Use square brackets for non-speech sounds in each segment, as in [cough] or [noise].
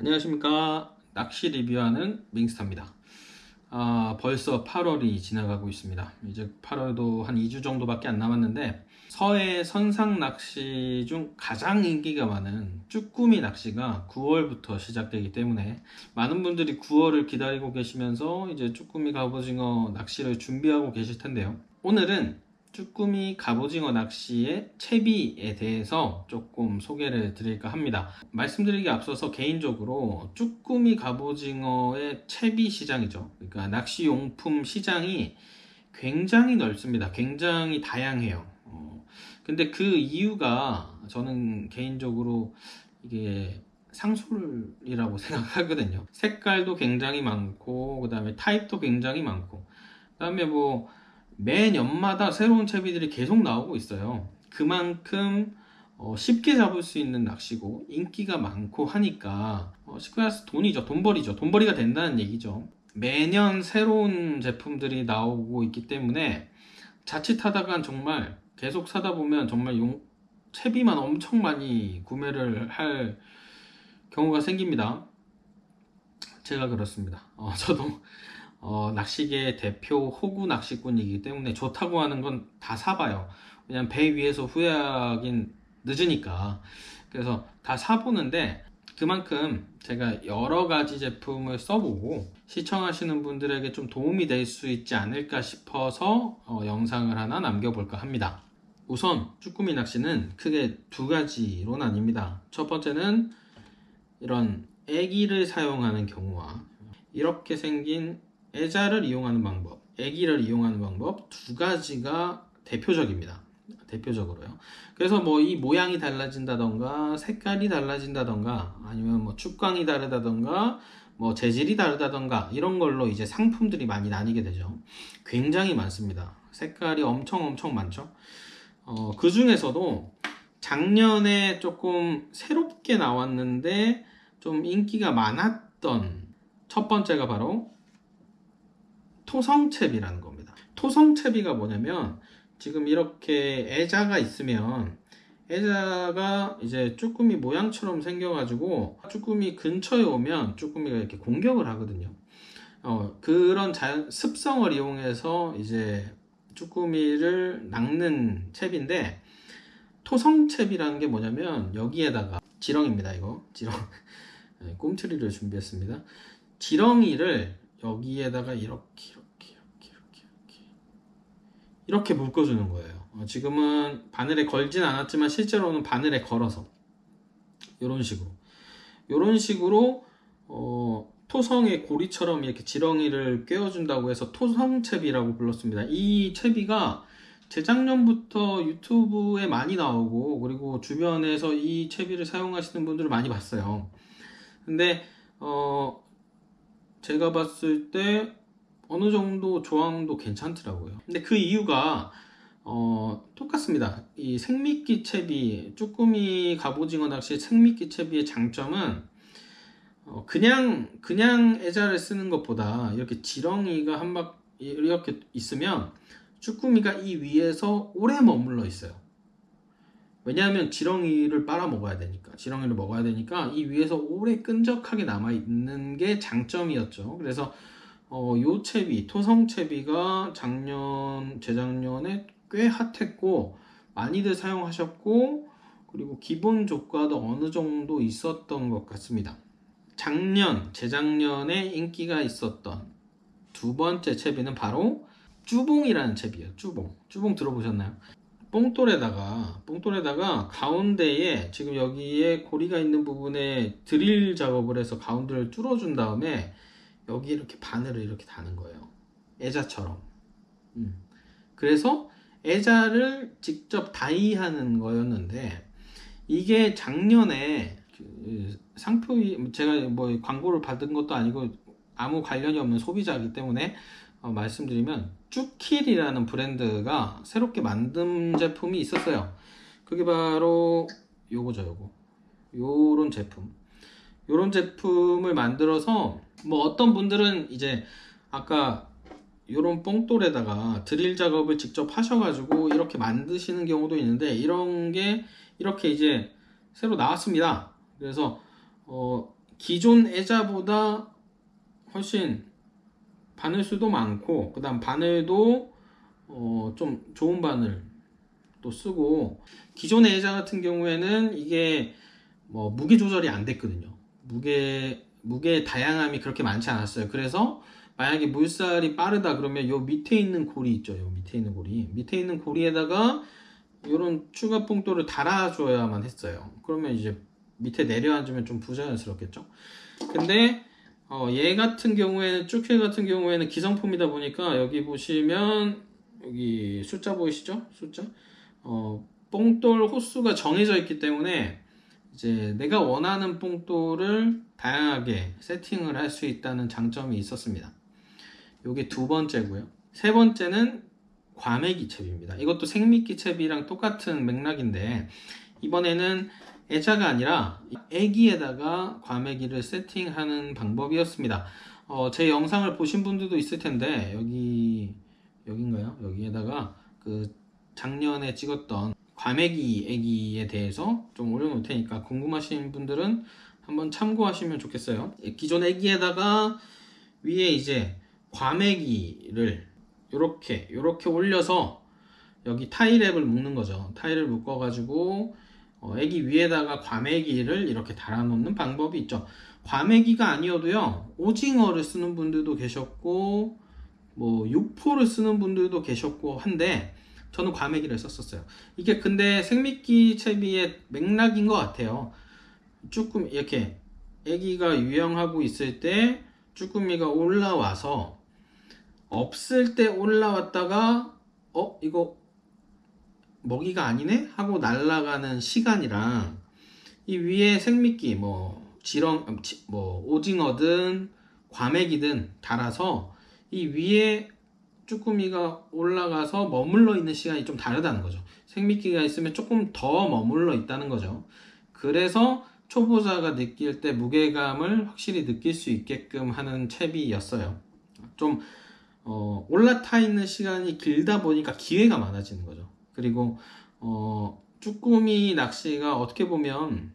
안녕하십니까. 낚시 리뷰하는 밍스타입니다. 아, 벌써 8월이 지나가고 있습니다. 이제 8월도 한 2주 정도밖에 안 남았는데 서해 선상 낚시 중 가장 인기가 많은 쭈꾸미 낚시가 9월부터 시작되기 때문에 많은 분들이 9월을 기다리고 계시면서 이제 쭈꾸미 갑오징어 낚시를 준비하고 계실 텐데요. 오늘은 쭈꾸미 갑오징어 낚시의 채비에 대해서 조금 소개를 드릴까 합니다. 말씀드리기 앞서서 개인적으로 쭈꾸미 갑오징어의 채비 시장이죠. 그러니까 낚시용품 시장이 굉장히 넓습니다. 굉장히 다양해요. 어, 근데 그 이유가 저는 개인적으로 이게 상술이라고 [laughs] 생각하거든요. 색깔도 굉장히 많고, 그 다음에 타입도 굉장히 많고, 그 다음에 뭐, 매년마다 새로운 채비들이 계속 나오고 있어요. 그만큼 어, 쉽게 잡을 수 있는 낚시고 인기가 많고 하니까 어, 말해서 돈이죠. 돈벌이죠. 돈벌이가 된다는 얘기죠. 매년 새로운 제품들이 나오고 있기 때문에 자칫하다간 정말 계속 사다 보면 정말 용, 채비만 엄청 많이 구매를 할 경우가 생깁니다. 제가 그렇습니다. 어, 저도 어, 낚시계 대표 호구 낚시꾼이기 때문에 좋다고 하는 건 다 사봐요. 왜냐면 배 위에서 후회하긴 늦으니까. 그래서 다 사보는데 그만큼 제가 여러 가지 제품을 써보고 시청하시는 분들에게 좀 도움이 될 수 있지 않을까 싶어서 어, 영상을 하나 남겨볼까 합니다. 우선 쭈꾸미 낚시는 크게 두 가지로 나뉩니다. 첫 번째는 이런 애기를 사용하는 경우와 이렇게 생긴 애자를 이용하는 방법, 애기를 이용하는 방법 두 가지가 대표적입니다. 대표적으로요. 그래서 뭐 이 모양이 달라진다던가 색깔이 달라진다던가 아니면 뭐 축광이 다르다던가 뭐 재질이 다르다던가 이런 걸로 이제 상품들이 많이 나뉘게 되죠. 굉장히 많습니다. 색깔이 엄청 엄청 많죠. 어, 그 중에서도 작년에 조금 새롭게 나왔는데 좀 인기가 많았던 첫 번째가 바로 토성채비라는 겁니다. 토성채비가 뭐냐면 지금 이렇게 애자가 있으면 애자가 이제 쭈꾸미 모양처럼 생겨가지고 쭈꾸미 근처에 오면 쭈꾸미가 이렇게 공격을 하거든요. 어, 그런 자연, 습성을 이용해서 이제 쭈꾸미를 낚는 채비인데 토성채비라는 게 뭐냐면 여기에다가 지렁입니다 이거 지렁 [laughs] 네, 꼼트리를 준비했습니다 지렁이를 여기에다가 이렇게 이렇게 묶어주는 거예요. 어, 지금은 바늘에 걸진 않았지만 실제로는 바늘에 걸어서 이런 식으로 이런 식으로 어, 토성의 고리처럼 이렇게 지렁이를 꿰어준다고 해서 토성채비라고 불렀습니다. 이 채비가 재작년부터 유튜브에 많이 나오고 그리고 주변에서 이 채비를 사용하시는 분들을 많이 봤어요. 근데 어, 제가 봤을 때 어느 정도 조항도 괜찮더라고요. 근데 그 이유가 어, 똑같습니다. 이 생미끼 채비, 쭈꾸미 갑오징어 낚시 생미끼 채비의 장점은 어, 그냥 그냥 애자를 쓰는 것보다 이렇게 지렁이가 한 박 이렇게 있으면 쭈꾸미가 이 위에서 오래 머물러 있어요. 왜냐하면 지렁이를 빨아 먹어야 되니까 지렁이를 먹어야 되니까 이 위에서 오래 끈적하게 남아 있는 게 장점이었죠. 그래서 어, 요 채비 토성 채비가 작년 재작년에 꽤 핫했고 많이들 사용하셨고 그리고 기본 조과도 어느 정도 있었던 것 같습니다. 작년 재작년에 인기가 있었던 두 번째 채비는 바로 쭈봉이라는 채비예요. 쭈봉. 쭈봉 들어보셨나요? 뽕돌에다가 뽕돌에다가 가운데에 지금 여기에 고리가 있는 부분에 드릴 작업을 해서 가운데를 뚫어준 다음에 여기 이렇게 바늘을 이렇게 다는 거예요. 애자처럼. 음. 그래서 애자를 직접 다이하는 거였는데 이게 작년에 그 상표 제가 뭐 광고를 받은 것도 아니고 아무 관련이 없는 소비자이기 때문에 어, 말씀드리면 쭈킬이라는 브랜드가 새롭게 만든 제품이 있었어요. 그게 바로 요거죠, 요거. 요런 제품. 요런 제품을 만들어서 뭐 어떤 분들은 이제 아까 요런 뽕돌에다가 드릴 작업을 직접 하셔가지고 이렇게 만드시는 경우도 있는데 이런 게 이렇게 이제 새로 나왔습니다. 그래서 어 기존 애자보다 훨씬 바늘 수도 많고 그 다음 바늘도 어, 좀 좋은 바늘 또 쓰고 기존의 애자 같은 경우에는 이게 뭐 무게 조절이 안 됐거든요. 무게 무게 다양함이 그렇게 많지 않았어요. 그래서 만약에 물살이 빠르다 그러면 요 밑에 있는 고리 있죠. 요 밑에 있는 고리. 밑에 있는 고리에다가 이런 추가 뽕돌을 달아줘야만 했어요. 그러면 이제 밑에 내려앉으면 좀 부자연스럽겠죠. 근데 어, 얘 같은 경우에는 쭉힐 같은 경우에는 기성품이다 보니까 여기 보시면 여기 숫자 보이시죠? 숫자 어, 뽕돌 호수가 정해져 있기 때문에 이제 내가 원하는 뽕돌을 다양하게 세팅을 할 수 있다는 장점이 있었습니다. 요게 두 번째고요. 세 번째는 과메기 채비입니다. 이것도 생미끼 채비랑 똑같은 맥락인데 이번에는 애자가 아니라 애기에다가 과메기를 세팅하는 방법이었습니다. 어, 제 영상을 보신 분들도 있을 텐데 여기 여긴가요? 여기에다가 그 작년에 찍었던 과메기 애기에 대해서 좀 올려놓을 테니까 궁금하신 분들은 한번 참고하시면 좋겠어요. 기존 애기에다가 위에 이제 과메기를 이렇게 이렇게 올려서 여기 타이랩을 묶는 거죠. 타일을 묶어 가지고 어, 애기 위에다가 과메기를 이렇게 달아놓는 방법이 있죠. 과메기가 아니어도요 오징어를 쓰는 분들도 계셨고 뭐 육포를 쓰는 분들도 계셨고 한데 저는 과메기를 썼었어요. 이게 근데 생미끼 채비의 맥락인 것 같아요. 쭈꾸미 이렇게 애기가 유영하고 있을 때 쭈꾸미가 올라와서 없을 때 올라왔다가 어 이거 먹이가 아니네 하고 날아가는 시간이랑 이 위에 생미끼 뭐 지렁 음, 지- 뭐 오징어든 과메기든 달아서 이 위에 쭈꾸미가 올라가서 머물러 있는 시간이 좀 다르다는 거죠. 생미끼가 있으면 조금 더 머물러 있다는 거죠. 그래서 초보자가 느낄 때 무게감을 확실히 느낄 수 있게끔 하는 채비였어요. 좀 어, 올라타 있는 시간이 길다 보니까 기회가 많아지는 거죠. 그리고 어, 쭈꾸미 낚시가 어떻게 보면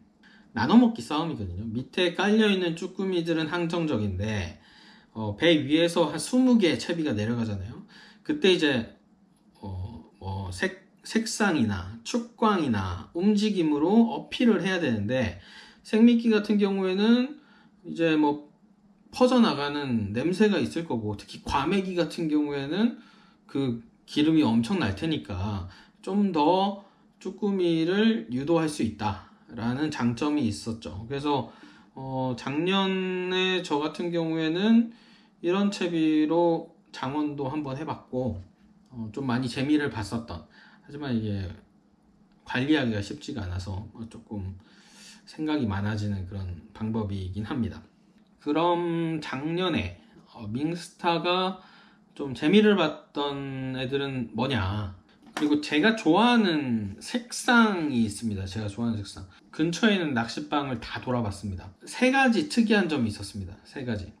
나눠먹기 싸움이거든요. 밑에 깔려 있는 쭈꾸미들은 항정적인데 어, 배 위에서 한 20개 채비가 내려가잖아요. 그때 이제 어, 뭐 색, 색상이나 축광이나 움직임으로 어필을 해야 되는데 생미끼 같은 경우에는 이제 뭐 퍼져나가는 냄새가 있을 거고 특히 과메기 같은 경우에는 그 기름이 엄청 날 테니까 좀 더 쭈꾸미를 유도할 수 있다라는 장점이 있었죠. 그래서 어, 작년에 저 같은 경우에는 이런 채비로 장원도 한번 해봤고 어, 좀 많이 재미를 봤었던 하지만 이게 관리하기가 쉽지가 않아서 어, 조금 생각이 많아지는 그런 방법이긴 합니다. 그럼 작년에 어, 밍스타가 좀 재미를 봤던 애들은 뭐냐? 그리고 제가 좋아하는 색상이 있습니다. 제가 좋아하는 색상. 근처에 있는 낚시방을 다 돌아봤습니다. 세 가지 특이한 점이 있었습니다. 세 가지.